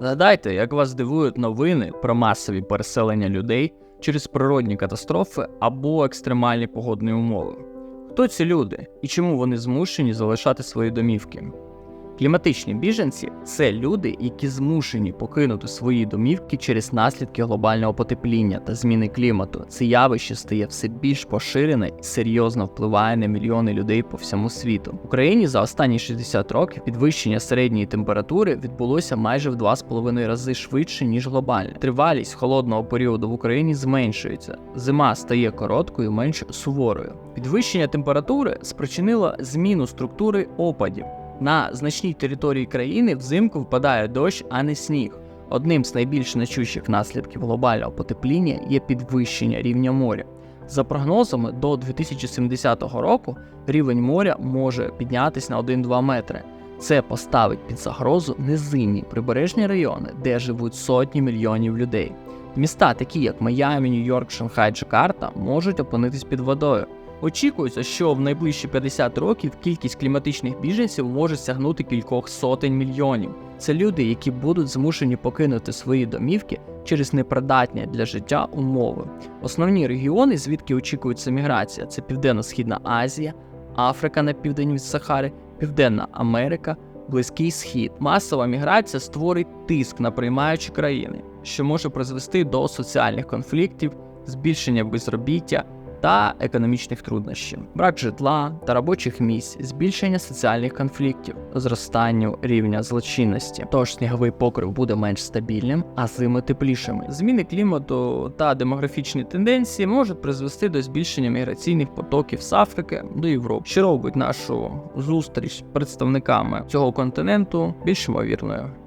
Згадайте, як вас дивують новини про масові переселення людей через природні катастрофи або екстремальні погодні умови. Хто ці люди і чому вони змушені залишати свої домівки? Кліматичні біженці це люди, які змушені покинути свої домівки через наслідки глобального потепління та зміни клімату. Це явище стає все більш поширене і серйозно впливає на мільйони людей по всьому світу. В Україні за останні 60 років підвищення середньої температури відбулося майже в 2,5 рази швидше ніж глобальне. Тривалість холодного періоду в Україні зменшується. Зима стає короткою, менш суворою. Підвищення температури спричинило зміну структури опадів. На значній території країни взимку впадає дощ, а не сніг. Одним з найбільш значущих наслідків глобального потепління є підвищення рівня моря. За прогнозами, до 2070 року рівень моря може піднятися на 1-2 метри. Це поставить під загрозу низинні прибережні райони, де живуть сотні мільйонів людей. Міста, такі як Майамі, Нью-Йорк, Шанхай, Джакарта, можуть опинитись під водою. Очікується, що в найближчі 50 років кількість кліматичних біженців може сягнути кількох сотень мільйонів. Це люди, які будуть змушені покинути свої домівки через непридатні для життя умови. Основні регіони, звідки очікується міграція, це Південно-Східна Азія, Африка на південь від Сахари, Південна Америка, Близький Схід. Масова міграція створить тиск на приймаючі країни, що може призвести до соціальних конфліктів, збільшення безробіття та економічних труднощів, брак житла та робочих місць, збільшення соціальних конфліктів, зростанню рівня злочинності. Тож сніговий покрив буде менш стабільним, а зими теплішими. Зміни клімату та демографічні тенденції можуть призвести до збільшення міграційних потоків з Африки до Європи, що робить нашу зустріч з представниками цього континенту більш ймовірною.